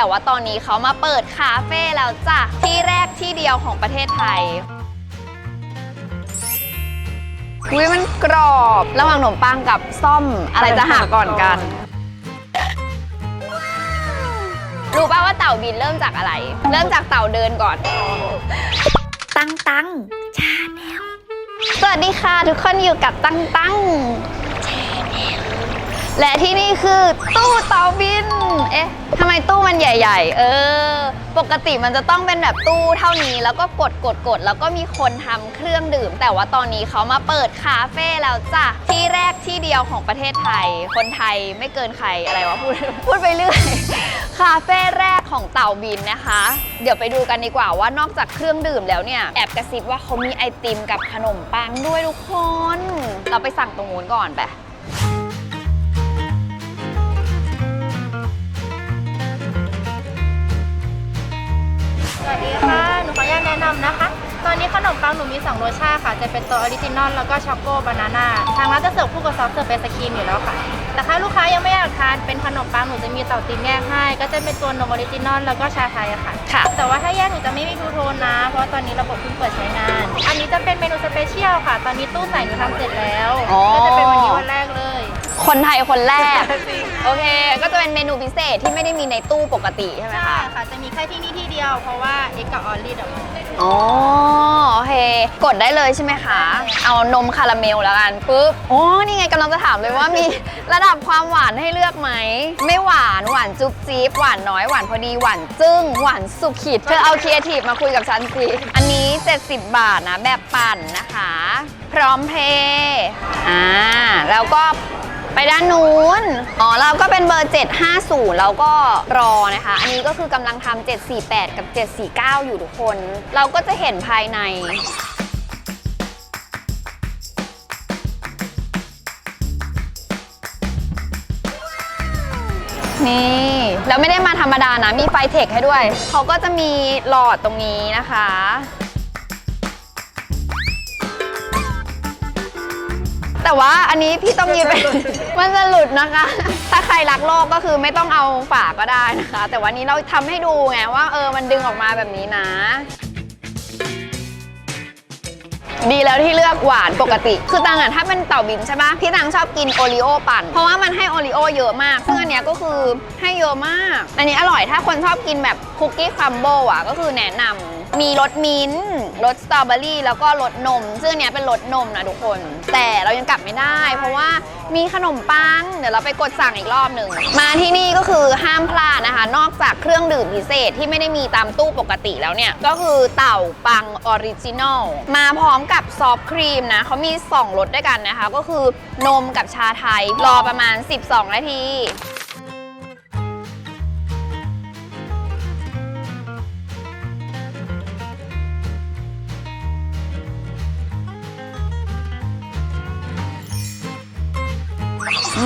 แต่ว่าตอนนี้เขามาเปิดคาเฟ่แล้วจ้ะ ที่แรกที่เดียวของประเทศไทยอุ้ยมันกรอบ ระหว่างขนมปังกับซ่อมอะไรจะหาก่อนกัน รู้ป่าว่าเต่าบินเริ่มจากอะไร เริ่มจากเต่าเดินก่อน ตังตังชาสวัสดีค่ะทุกคนอยู่กับตั้งตั้ง และที่นี่คือตู้เตาบิน เอ๊ะทำไมตู้มันใหญ่ ๆ เออ ปกติมันจะต้องเป็นแบบตู้เท่านี้ แล้วก็กดกดกดแล้วก็มีคนทำเครื่องดื่ม แต่ว่าตอนนี้เขามาเปิดคาเฟ่แล้วจ้ะ ที่แรกที่เดียวของประเทศไทย คนไทยไม่เกินใครอะไรวะพูดพูดไปเรื่อย คาเฟ่แรกของเต่าบินนะคะ เดี๋ยวไปดูกันดีกว่าว่านอกจากเครื่องดื่มแล้วเนี่ย แอบกระซิบว่าเขามีไอติมกับขนมปังด้วยทุกคน เราไปสั่งตรงนู้นก่อนไป นูขออนุญาตแนะนำนะคะ ตอนนี้ขนมปังหนูมี 2 รสชาติค่ะ จะเป็นตัวออริจินอลแล้วก็ช็อกโกบานาน่า ทางร้านจะเสิร์ฟคู่กับซอสเสิร์ฟเป็นสกรีมอยู่แล้วค่ะ แต่ถ้าลูกค้ายังไม่อยากทานเป็นขนมปังหนูจะมีเต่าติมแยกให้ ก็จะเป็นตัวนมออริจินอลแล้วก็ชาไทยอะค่ะ ค่ะ แต่ว่าถ้าแยกหนูจะไม่มีทูโทนนะ เพราะว่าตอนนี้ระบบเพิ่งเปิดใช้งาน อันนี้จะเป็นเมนูสเปเชียลค่ะ ตอนนี้ตู้ใส่หนูทำเสร็จแล้ว อ๋อ ก็จะเป็นวันนี้วันแรกเลย คนไทยคนแรก จริง โอเค ก็จะเป็นเมนูพิเศษที่ไม่ได้มีในตู้ปกติใช่ไหมใช่คะ ค่ะ จะมีแค่ที่นี่ที่เดียว เพราะว่าเอ็กกับออลลี่เดี๋ยวอ๋อโอเค กดได้เลยใช่ไหมคะ เอานมคาราเมลแล้วกันปุ๊บโอ้นี่ไงกำลังจะถามเลยว่ามีระดับความหวานให้เลือกไหม ไม่หวานหวานจุ๊บจี๊บหวานน้อยหวานพอดีหวานจึ้งหวานสุดขีดเธอเอาครีเอทีฟมาคุยกับฉันสิอันนี้ 70 บาทนะแบบปั่นนะคะ พร้อมเพย์อ่าแล้วก็ ไปด้านนู้น อ๋อ เราก็เป็นเบอร์ 750 แล้วก็รอนะคะ อันนี้ก็คือกำลังทำ748 กับ 749 อยู่ทุกคน เราก็จะเห็นภายในนี่ แล้วไม่ได้มาธรรมดานะ มีไฟเทคให้ด้วย เขาก็จะมีหลอดตรงนี้นะคะ แต่ว่าอันนี้พี่ต้องยืนไปมันจะหลุดนะคะ ถ้าใครรักโลกก็คือไม่ต้องเอาฝาก็ได้นะคะ แต่วันนี้เราทำให้ดูไงว่าเออมันดึงออกมาแบบนี้นะ ดีแล้วที่เลือกหวานปกติ คือตังอะถ้าเป็นเต่าบินใช่ปะพี่ตังชอบกินโอรีโอปั่น เพราะว่ามันให้โอรีโอเยอะมาก ซึ่งอันเนี้ยก็คือให้เยอะมาก อันนี้อร่อยถ้าคนชอบกินแบบคุกกี้ครัมเบิลอะก็คือแนะนำ มีรสมิ้นท์รสสตรอเบอรี่แล้วก็รสนม ซึ่งอันเนี้ยเป็นรสนมนะทุกคน แต่เรายังกลับไม่ได้ เพราะว่ามีขนมปัง เดี๋ยวเราไปกดสั่งอีกรอบหนึ่ง มาที่นี่ก็คือห้ามพลาดนะคะ นอกจากเครื่องดื่มพิเศษที่ไม่ได้มีตามตู้ปกติแล้วเนี่ย ก็คือเต่าปังออริจินอลมาพร้อมกับซอฟต์ครีมนะเขามี 2รสด้วยกันนะคะ ก็คือนมกับชาไทยรอประมาณ 12 นาที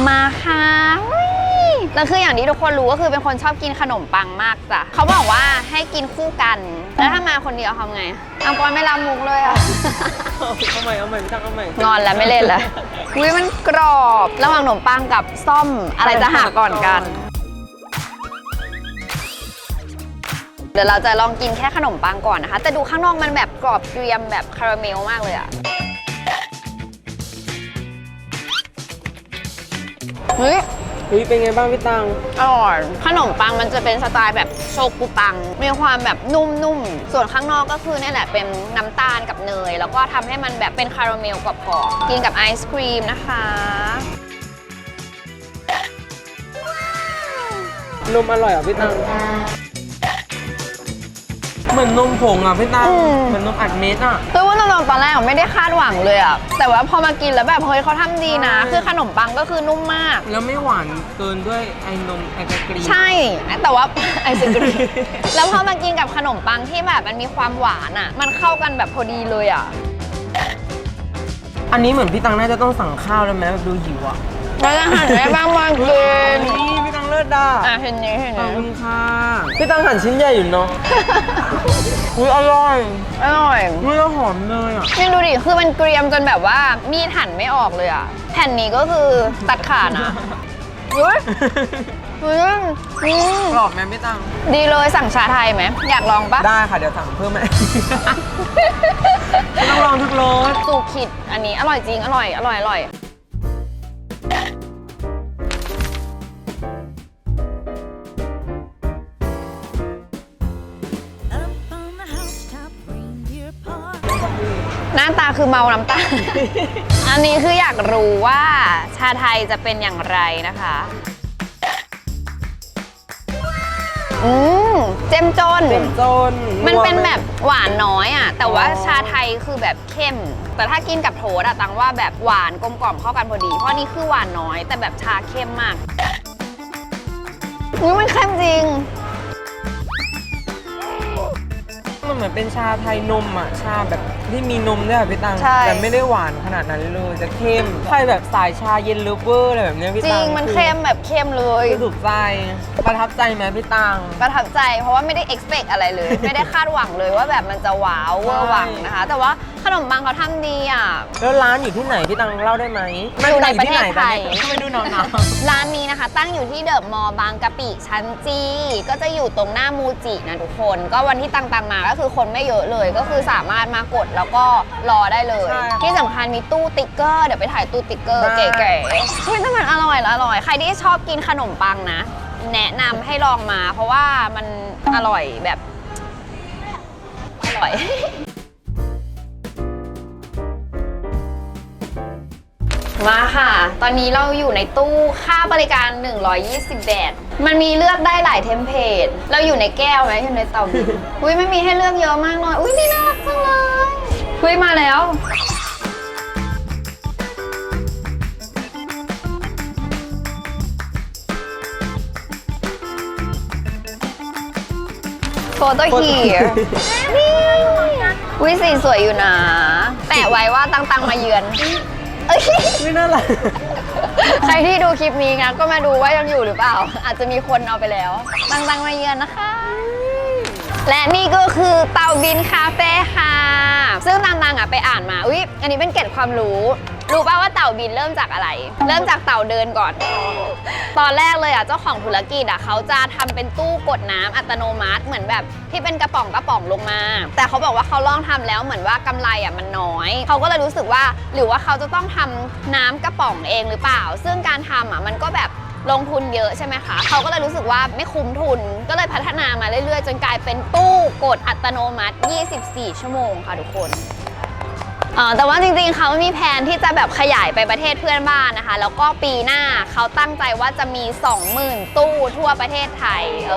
มาค่ะอุ๊ยแล้วคืออย่างที่ทุกคนรู้ก็คือเป็นคนชอบกินขนมปังมากจ้ะเขาบอกว่าให้กินคู่กัน แล้วถ้ามาคนเดียวทำไงอังปอนไม่รับมุกเลยอะเอาใหม่เอาใหม่พี่ตังเอาใหม่งอนแล้วไม่เล่นแล้วอุ้ยมันกรอบระหว่างขนมปังกับซ่อมอะไรจะหาก่อนกัน เดี๋ยวเราจะลองกินแค่ขนมปังก่อนนะคะ แต่ดูข้างนอกมันแบบกรอบเกรียมแบบคาราเมลมากเลยอะ เฮ้ยเฮ้ยเป็นไงบ้างพี่ตัง อร่อยขนมปังมันจะเป็นสไตล์แบบโชกุปัง มีความแบบนุ่มๆ ส่วนข้างนอกก็คือเนี่ยแหละเป็นน้ำตาลกับเนย แล้วก็ทำให้มันแบบเป็นคาราเมลกรอบๆกินกับไอศครีมนะคะ นมอร่อยอะพี่ตัง เหมือนนมผงอะพี่ตังอืม เหมือนนมอัดเม็ดอะ คือว่าตอนตอนแรกอะไม่ได้คาดหวังเลยอะแต่ว่าพอมากินแล้วแบบเฮ้ยเขาทำดีนะ ใช่ คือขนมปังก็คือนุ่มมาก แล้วไม่หวานเกินด้วยไอ้นมไอศกรีมใช่แต่ว่า ไอศกรีมแล้วพอมากินกับขนมปังที่แบบมันมีความหวานอะมันเข้ากันแบบพอดีเลยอะอันนี้เหมือนพี่ตังน่าจะต้องสั่งข้าวแล้วไหมแบบดูหิวอะแล้วจะหั่นได้บ้างบางกินนี่พี่ตัง เลิศด่าอะเห็นนี้เห็นขอบนี้คุณค่ะพี่ตังหั่นชิ้นใหญ่อยู่เนาะ อุ้ยอร่อยอร่อยอุ้ยแล้วหอมเลยอะ นี่ดูดิ คือมันเกรียมจนแบบว่ามีดหั่นไม่ออกเลยอะแผ่นนี้ก็คือตัดขาดนะเฮ้ยอืมอืมกรอบไหมพี่ตัง ดีเลยสั่งชาไทยไหม อยากลองปะได้ค่ะเดี๋ยวสั่งเพิ่มไหม ต้องลองทุกรส สูขิดอันนี้อร่อยจริงอร่อยอร่อยอร่อย หน้าตาคือเมาน้ำตาลอันนี้คืออยากรู้ว่าชาไทยจะเป็นอย่างไรนะคะ อืมเจ้มจนเต็มจนมันเป็นวไหแบบหวานน้อยอะ แต่ว่าอ๋อชาไทยคือแบบเข้ม แต่ถ้ากินกับโถดอะตังว่าแบบหวานกลมกล่อมเข้ากันพอดี เพราะนี่คือหวานน้อย แต่แบบชาเข้มมากอุ้ยมันเข้มจริง มันเหมือนเป็นชาไทยนมอะ ชาแบบ ที่มีนมด้วยค่ะพี่ตังใช่ แต่ไม่ได้หวานขนาดนั้นเลยจะเข้มใครแบบสายชาเย็นเลฟเวอร์อะไรแบบเนี้ยพี่จตัริงงมันเข้มแบบเข้มเลย คือถูกใจประทับใจไหมพี่ตัง ประทับใจเพราะว่าไม่ได้ expect อะไรเลย ไม่ได้คาดหวังเลยว่าแบบมันจะว้าวเวอร์หวังนะคะ แต่ว่า ขนมปังเขาทำดีอะ แล้วร้านอยู่ที่ไหนพี่ตังเล่าได้ไหมอยู่ในประเทศไทย ทำไมดูหนาวหนาวร้านนี้นะคะ ตั้งอยู่ที่เดอะมอลล์บางกะปิชั้นจี ก็จะอยู่ตรงหน้ามูจินะทุกคน ก็วันที่ตังๆมาก็คือคนไม่เยอะเลย ก็คือสามารถมากดแล้วก็รอได้เลย ที่สำคัญมีตู้ติ๊กเกอร์ เดี๋ยวไปถ่ายตู้ติ๊กเกอร์เก๋ๆเฮ้ยแต่มันอร่อยแล้วอร่อย ใครที่ชอบกินขนมปังนะ แนะนำให้ลองมา เพราะว่ามันอร่อยแบบอร่อย มาค่ะ ตอนนี้เราอยู่ในตู้ค่าบริการ 120บาทมันมีเลือกได้หลายเทมเพลต เราอยู่ในแก้วไหมอยู่ในเตาบินอุ้ยไม่มีให้เลือกเยอะมากเลย อุ้ยนี่น่ารักจังเลยอุ้ยมาแล้วโฟโต้ฮีนี่อุ้ยสีสวยอยู่นะ แปะไว้ว่าตังตังมาเยือน เอ้ยไม่น่ารักใครที่ดูคลิปนี้นะก็มาดูว่ายังอยู่หรือเปล่า อาจจะมีคนเอาไปแล้ว ตังตังมาเยือนนะคะ และนี่ก็คือเตาบินคาเฟ่ค่ะ ซึ่งตังตังอะไปอ่านมาอุ๊ยอันนี้เป็นเกร็ดความรู้ รู้ป่าว่าเต่าบินเริ่มจากอะไร เริ่มจากเต่าเดินก่อน ตอนแรกเลยอะเจ้าของธุรกิจอะเขาจะทำเป็นตู้กดน้ำอัตโนมัติ เหมือนแบบที่เป็นกระป๋องกระป๋องลงมา แต่เขาบอกว่าเขาลองทำแล้วเหมือนว่ากำไรอะมันน้อย เขาก็เลยรู้สึกว่าหรือว่าเขาจะต้องทำน้ำกระป๋องเองหรือเปล่า ซึ่งการทำอะมันก็แบบลงทุนเยอะใช่ไหมคะ เขาก็เลยรู้สึกว่าไม่คุ้มทุน ก็เลยพัฒนามาเรื่อยๆ จนกลายเป็นตู้กดอัตโนมัติ 24 ชั่วโมงค่ะทุกคน อ่าแต่ว่าจริงๆเขามีแผนที่จะแบบขยายไปประเทศเพื่อนบ้านนะคะ แล้วก็ปีหน้าเขาตั้งใจว่าจะมี 20,000 ตู้ทั่วประเทศไทย เอ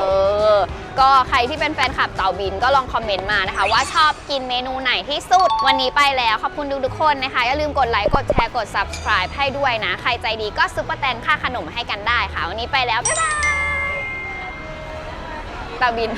อ ก็ใครที่เป็นแฟนคลับเต่าบินก็ลองคอมเมนต์มานะคะ ว่าชอบกินเมนูไหนที่สุด วันนี้ไปแล้ว ขอบคุณทุกๆคนนะคะ อย่าลืมกดไลค์ กดแชร์ กด subscribe ให้ด้วยนะ ใครใจดีก็ซุปเปอร์แตนค่าขนมให้กันได้ค่ะ วันนี้ไปแล้ว บ๊ายบายเต่าบิน